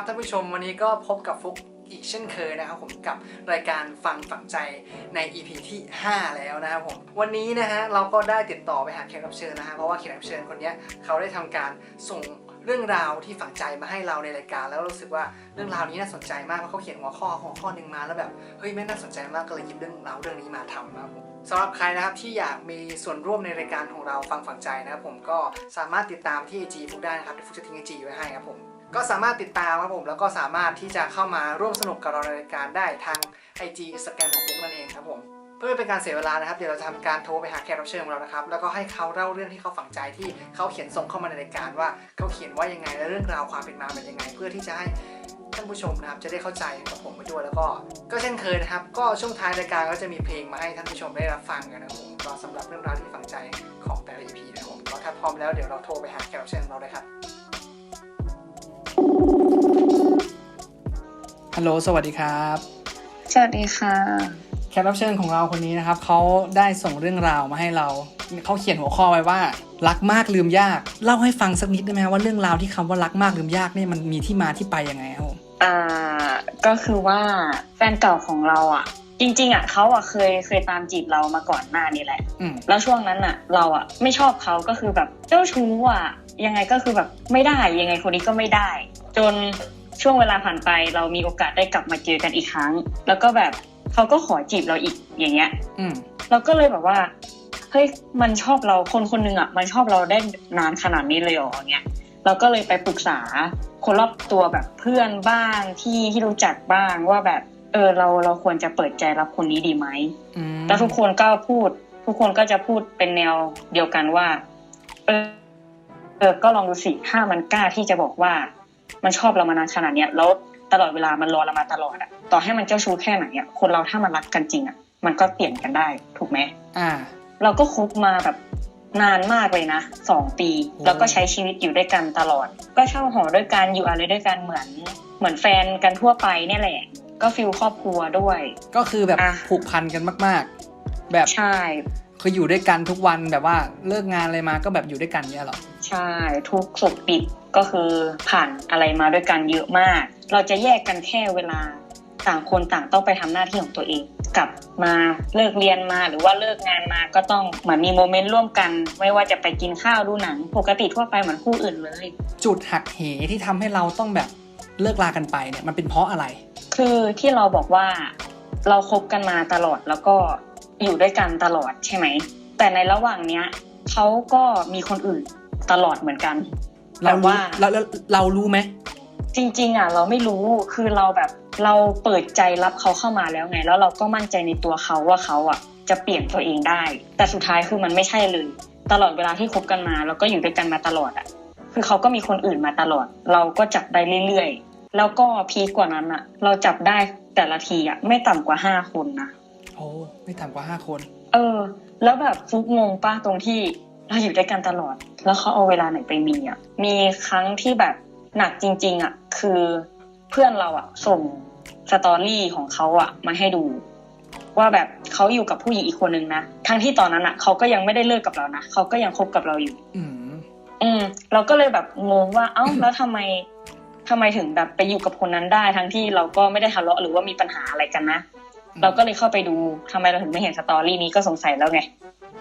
วัสดีครับท่านผู้ชมวันนี้ก็พบกับฟุกอีกเช่นเคยนะครับผมกับรายการฟังฝังใจใน EP ที่ 5 แล้วนะครับผมวันนี้นะฮะเราก็ได้ติดต่อไปหาแขกรับเชิญนะฮะเพราะว่าแขกรับเชิญคนนี้เขาได้ทำการส่งเรื่องราวที่ฝังใจมาให้เราในรายการ แล้วรู้สึกว่าเรื่องราวนี้น่าสนใจมากเพราะเขาเขียนหัวข้อหัวข้อหนึ่งมาแล้วแบบเฮ้ยแม่น่าสนใจมากก็เลยหยิบเรื่องราวเรื่องนี้มาทำนะครับผมสำหรับใครนะครับที่อยากมีส่วนร่วมในรายการของเราฟังฝังใจนะครับผมก็สามารถติดตามที่ IG ฟุกได้นะครับเดี๋ยวฟุกจะทิ้ง IG ไว้ให้ครับผม ก็สามารถติดตามครับผม แล้วก็สามารถที่จะเข้ามาร่วมสนุกกับเราในรายการได้ทาง IG Instagram ของฟุกนั่นเองครับผมเพื่อเป็นการเสียเวลานะครับ เดี๋ยวเราจะทำการโทรไปหาแขกรับเชิญของเรานะครับ แล้วก็ให้เขาเล่าเรื่องที่เขาฝังใจที่เขาเขียนส่งเข้ามาในรายการว่าเขาเขียนว่ายังไงและเรื่องราวความเป็นมาเป็นยังไง เพื่อที่จะให้ท่านผู้ชมนะครับจะได้เข้าใจกับผมไปด้วยแล้วก็ ก็เช่นเคยนะครับ ก็ช่วงท้ายรายการก็จะมีเพลงมาให้ท่านผู้ชมได้รับฟังกันนะครับผมก็สำหรับเรื่องราวที่ฝังใจของแต่ละ EP นะครับผมก็ถ้าพร้อมแล้วเดี๋ยวเราโทรไปหาแขกรับเชิญของเราเลยครับ ฮัลโหลสวัสดีครับ สวัสดีค่ะ แขกรับเชิญของเราคนนี้นะครับ เขาได้ส่งเรื่องราวมาให้เรา เขาเขียนหัวข้อไว้ว่า รักมากลืมยาก เล่าให้ฟังสักนิดได้ไหมครับว่าเรื่องราวที่คำว่ารักมากลืมยากเนี่ยมันมีที่มาที่ไปยังไงครับผมอ่า ก็คือว่าแฟนเก่าของเราอะจริงๆอะเขาอะเคยเคยตามจีบเรามาก่อนหน้านี้แหละอืมแล้วช่วงนั้นอะ เราอะไม่ชอบเขาก็คือแบบเจ้าชู้อะยังไงก็คือแบบไม่ได้ยังไงคนนี้ก็ไม่ได้ จนช่วงเวลาผ่านไปเรามีโอกาสได้กลับมาเจอกันอีกครั้ง แล้วก็แบบเขาก็ขอจีบเราอีกอย่างเงี้ยอืมเราก็เลยแบบว่าเฮ้ยมันชอบเราคนคนหนึงอะมันชอบเราได้นานขนาดนี้เลยเหรอเงี้ยเราก็เลยไปปรึกษาคนรอบตัวแบบเพื่อนบ้างที่ที่รู้จักบ้างว่าแบบ เออเราเราควรจะเปิดใจรับคนนี้ดีไหมอืมแล้วทุกคนก็พูด ทุกคนก็จะพูดเป็นแนวเดียวกันว่า เออเออก็ลองดูสิถ้ามันกล้าที่จะบอกว่า มันชอบเรามานานขนาดเนี้ยแล้วตลอดเวลามันรอเรามาตลอดอะต่อให้มันเจ้าชู้แค่ไหนอะคนเราถ้ามันรักกันจริงอะมันก็เปลี่ยนกันได้ถูกไหมอ่า เราก็คบมาแบบนานมากเลยนะสองปี แล้วก็ใช้ชีวิตอยู่ด้วยกันตลอด ก็เช่าหอด้วยกันอยู่อะไรด้วยกันเหมือน เหมือนแฟนกันทั่วไปเนี่ยแหละ ก็ฟิลครอบครัวด้วย ก็คือแบบอะผูกพันกันมาก ๆ แบบใช่คืออยู่ด้วยกันทุกวันแบบว่าเลิกงานอะไรมาก็แบบอยู่ด้วยกันเนี่ยเหรอ ใช่ ทุกสุขดิบก็คือผ่านอะไรมาด้วยกันเยอะมาก เราจะแยกกันแค่เวลาต่างคนต่างต้องไปทำหน้าที่ของตัวเองกลับมาเลิกเรียนมาหรือว่าเลิกงานมาก็ต้องเหมือนมีโมเมนต์ร่วมกัน ไม่ว่าจะไปกินข้าวดูหนัง ปกติทั่วไปเหมือนคู่อื่นเลย จุดหักเหที่ทำให้เราต้องแบบเลิกลากันไปเนี่ยมันเป็นเพราะอะไร คือที่เราบอกว่าเราคบกันมาตลอดแล้วก็อยู่ด้วยกันตลอดใช่ไหมแต่ในระหว่างเนี้ยเขาก็มีคนอื่น ตลอดเหมือนกันเราแบบรู้ว่าเราเราเรารู้ไหมจริง ๆ อะ เราไม่รู้คือเราแบบเราเปิดใจรับเขาเข้ามาแล้วไง แล้วเราก็มั่นใจในตัวเขาว่าเขาอะ จะเปลี่ยนตัวเองได้ แต่สุดท้ายคือมันไม่ใช่เลย ตลอดเวลาที่คบกันมา แล้วก็อยู่ด้วยกันมาตลอดอะ คือเขาก็มีคนอื่นมาตลอด เราก็จับได้เรื่อยๆ แล้วก็พีคกว่านั้นอะ เราจับได้แต่ละทีอะไม่ต่ำกว่าห้าคนนะโอ้ไม่ต่ำกว่าห้าคน เออ แล้วแบบฟุกงงป้าตรงที่ เราอยู่ด้วยกันตลอด แล้วเขาเอาเวลาไหนไปมีอะ มีครั้งที่แบบหนักจริง ๆ อะ คือเพื่อนเราอะ ส่งสตอรี่ของเขาอะ มาให้ดู ว่าแบบเขาอยู่กับผู้หญิงอีกคนนึงนะทั้งที่ตอนนั้นอะเขาก็ยังไม่ได้เลิกกับเรานะเขาก็ยังคบกับเราอยู่ อืมอืม เราก็เลยแบบงงว่า เอ้าแล้วทำไมทำไมถึงแบบไปอยู่กับคนนั้นได้ ทั้งที่เราก็ไม่ได้ทะเลาะหรือว่ามีปัญหาอะไรกันนะเราก็เลยเข้าไปดูทำไมเราถึงไม่เห็นสตอรี่นี้ก็สงสัยแล้วไง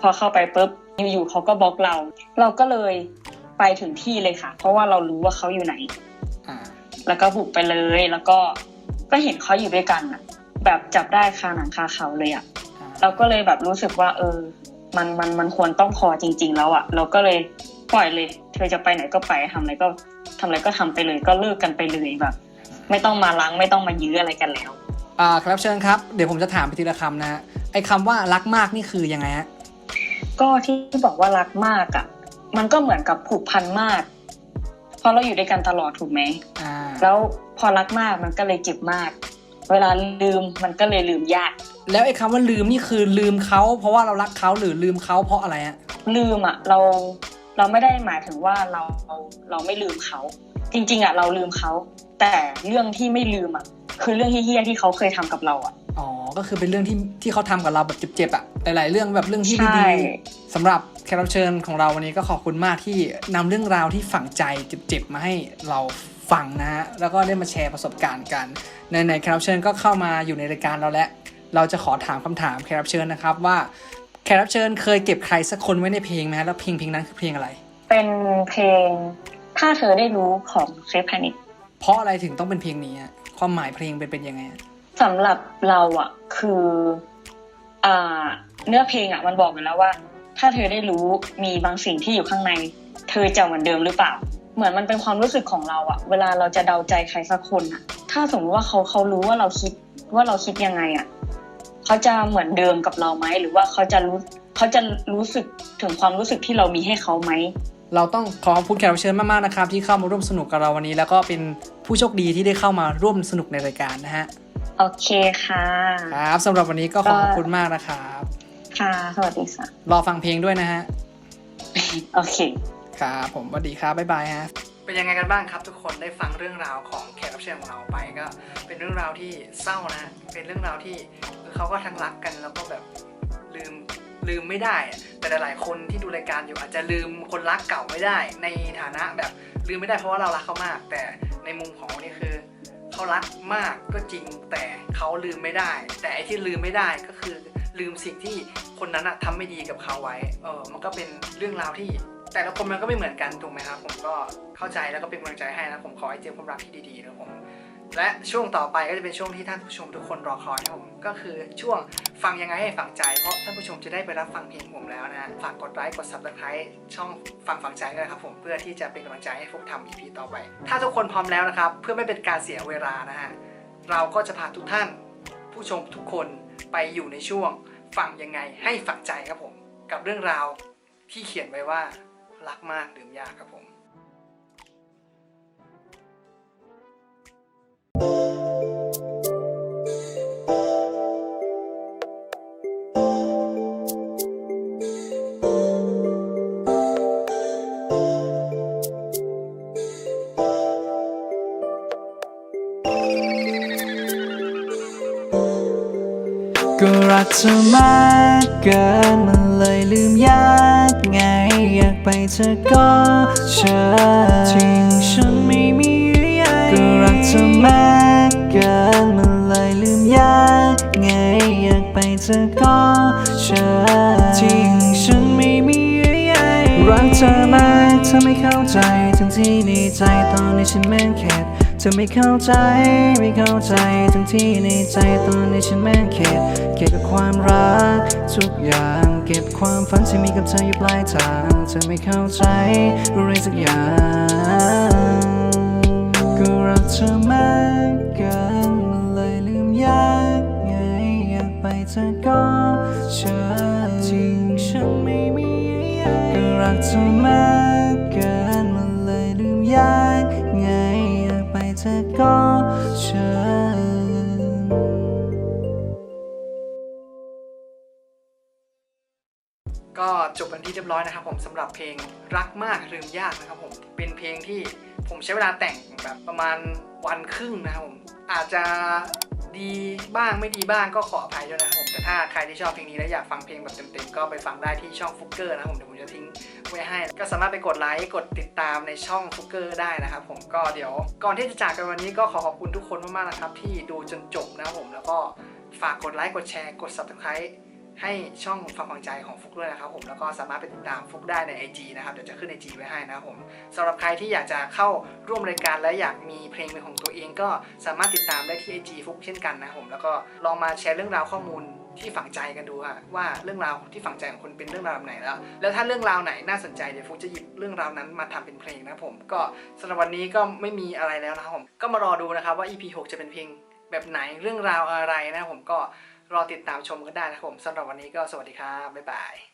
พอเข้าไปปุ๊บอยู่ๆเขาก็บล็อกเรา เราก็เลยไปถึงที่เลยค่ะ เพราะว่าเรารู้ว่าเขาอยู่ไหนอ่าแล้วก็บุกไปเลยแล้วก็ก็เห็นเขาอยู่ด้วยกันอะแบบจับได้คาหนังคาเขาเลยอะอ่าเราก็เลยแบบรู้สึกว่า เออ มันมันมันควรต้องพอจริง ๆ แล้วอะเราก็เลยปล่อยเลย เธอจะไปไหนก็ไปทำอะไรก็ทำอะไรก็ทำไปเลย ก็เลิกกันไปเลยแบบ ไม่ต้องมาล้างไม่ต้องมายื้ออะไรกันแล้ว อ่าครับเชิญครับ เดี๋ยวผมจะถามไปทีละคำนะฮะไอ้คำว่ารักมากนี่คือยังไงฮะ ก็ที่บอกว่ารักมากอะ่ะ มันก็เหมือนกับผูกพันมาก เพราะเราอยู่ด้วยกันตลอดถูกไหมอ่าแล้วพอรักมากมันก็เลยเจ็บมาก เวลาลืมมันก็เลยลืมยาก แล้วไอ้คำว่าลืมนี่คือลืมเขาเพราะว่าเรารักเขาหรือลืมเขาเพราะอะไรฮะลืมอะ่ะเราเราไม่ได้หมายถึงว่าเราเราเราไม่ลืมเขา จริง ๆอะ่ะเราลืมเขา แต่เรื่องที่ไม่ลืมอะ่ะคือเรื่องเฮี้ยๆที่เขาเคยทำกับเราอะอ๋อ ก็คือเป็นเรื่องที่ที่เขาทำกับเราแบบเจ็บๆอะหลายๆเรื่องแบบเรื่องที่ใช่ดีๆสำหรับแขกรับเชิญของเราวันนี้ก็ขอบคุณมากที่นำเรื่องราวที่ฝังใจเจ็บๆมาให้เราฟังนะฮะแล้วก็ได้มาแชร์ประสบการณ์กันในในแขกรับเชิญก็เข้ามาอยู่ในรายการเราแล้วเราจะขอถามคำถามแขกรับเชิญนะครับว่าแขกรับเชิญเคยเก็บใครสักคนไว้ในเพลงไหมฮะแล้วเพลงเพลงนั้นคือเพลงอะไร เป็นเพลงถ้าเธอได้รู้ของเซฟแพนิกเพราะอะไรถึงต้องเป็นเพลงนี้อะความหมายเพลงเป็นเป็นยังไงอะ สำหรับเราอะคืออ่าเนื้อเพลงอะมันบอกอยู่แล้วว่า ถ้าเธอได้รู้มีบางสิ่งที่อยู่ข้างใน เธอจะเหมือนเดิมหรือเปล่า เหมือนมันเป็นความรู้สึกของเราอะเวลาเราจะเดาใจใครสักคนอะถ้าสมมติว่าเขาเขารู้ว่าเราคิดว่าเราคิดยังไงอะเขาจะเหมือนเดิมกับเราไหมหรือว่าเขาจะรู้เขาจะรู้สึกถึงความรู้สึกที่เรามีให้เขาไหมเราต้องขอขอบคุณแขกรับเชิญมากๆนะครับที่เข้ามาร่วมสนุกกับเราวันนี้ แล้วก็เป็นผู้โชคดีที่ได้เข้ามาร่วมสนุกในรายการนะฮะ โอเคค่ะ ครับสำหรับวันนี้ก็ขอขอบคุณมากนะครับ ค่ะ สวัสดีค่ะ รอฟังเพลงด้วยนะฮะ โอเค ครับผมสวัสดีครับบ๊ายบายฮะ เป็นยังไงกันบ้างครับทุกคนได้ฟังเรื่องราวของแขกรับเชิญของเราไปก็ เป็นเรื่องราวที่เศร้านะ เป็นเรื่องราวที่คือเขาก็ทั้งรักกันแล้วก็แบบลืมลืมไม่ได้อะแต่หลายๆคนที่ดูรายการอยู่อาจจะลืมคนรักเก่าไม่ได้ ในฐานะแบบลืมไม่ได้เพราะว่าเรารักเขามาก แต่ในมุมของนี่คือ เขารักมากก็จริงแต่เขาลืมไม่ได้ แต่ไอ้ที่ลืมไม่ได้ก็คือลืมสิ่งที่คนนั้นอะทำไม่ดีกับเขาไว้เออมันก็เป็นเรื่องราวที่แต่ละคนมันก็ไม่เหมือนกันถูกไหมครับผมก็เข้าใจแล้วก็เป็นกำลังใจให้นะผมขอให้เจอความรักที่ดีๆนะผม และช่วงต่อไปก็จะเป็นช่วงที่ท่านผู้ชมทุกคนรอคอยนะผมก็คือช่วงฟังยังไงให้ฝังใจ เพราะท่านผู้ชมจะได้ไปรับฟังเพลงผมแล้วนะฝากกดไลค์กด subscribe ช่องฟังฝังใจด้วยนครับผมเพื่อที่จะเป็นกำลังใจให้พวกทำ EP ต่อไป ถ้าทุกคนพร้อมแล้วนะครับ เพื่อไม่เป็นการเสียเวลานะฮะเราก็จะพาทุกท่านผู้ชมทุกคนไปอยู่ในช่วงฟังยังไงให้ฝังใจครับผม กับเรื่องราวที่เขียนไว้ว่ารักมากลืมยากครับผม ก็รักเธอมากเกินมันเลยลืมยากไง อยากไปเธอก็เชิญทิ้งฉันไม่มีเยื่อใยก็รักเธอมากเกินมันเลยลืมยากไง อยากไปเธอก็เชิญทิ้งฉันไม่มีใยรักเธอมากเธอไม่เข้าใจทั้งที่ในใจตอนนี้ฉันแม่งเข็ด เธอไม่เข้าใจไม่เข้าใจทั้งที่ในใจตอนนี้ฉันแม่งเข็ดเก็บกับความรัก ทุกอย่างเก็บความฝันที่มีกับเธออยู่ปลายทาง เธอไม่เข้าใจอะไรสักอย่างก็รักเธอมากเกินมันเลยลืมยากไงอยากไปเธอก็เชิญทิ้งฉันไม่มีก็รักเธอมาก ร้อยนะครับผมสำหรับเพลงรักมากลืมยากนะครับผมเป็นเพลงที่ผมใช้เวลาแต่งแบบประมาณวันครึ่งนะครับผมอาจจะดีบ้างไม่ดีบ้างก็ขออภัยด้วยนะครับผมแต่ถ้าใครที่ชอบเพลงนี้และอยากฟังเพลงแบบเต็มๆก็ไปฟังได้ที่ช่องฟุกเกอร์นะครับผมเดี๋ยวผมจะทิ้งไว้ให้ ก็สามารถไปกดไลค์กดติดตามในช่องฟุกเกอร์ได้นะครับผมก็เดี๋ยวก่อนที่จะจากกันวันนี้ก็ขอขอบคุณทุกคนมากๆนะครับที่ดูจนจบนะครับผมแล้วก็ฝากกดไลค์กดแชร์กด subscribe ให้ช่องฟังฟังใจของฟุกด้วยนะครับผมแล้วก็สามารถไปติดตามฟุกได้ใน IG นะครับเดี๋ยวจะขึ้น IG ไว้ให้นะครับผมสำหรับใครที่อยากจะเข้าร่วมรายการและอยากมีเพลงเป็นของตัวเองก็สามารถติดตามได้ที่ IG ฟุกเช่นกันนะครับผมแล้วก็ลองมาแชร์เรื่องราวข้อมูลที่ฝังใจกันดูฮะว่าเรื่องราวที่ฝังใจของคุณเป็นเรื่องราวแบบไหนแล้ว แล้วถ้าเรื่องราวไหนน่าสนใจเดี๋ยวฟุกจะหยิบเรื่องราวนั้นมาทำเป็นเพลงนะครับผมก็สำหรับวันนี้ก็ไม่มีอะไรแล้วนะครับผมก็มารอดูนะครับว่า EP 6 จะเป็นเพลงแบบไหนเรื่องราวอะไรนะครับผมก็ รอติดตามชมกันได้นะครับผมสำหรับวันนี้ก็สวัสดีครับบ๊ายบาย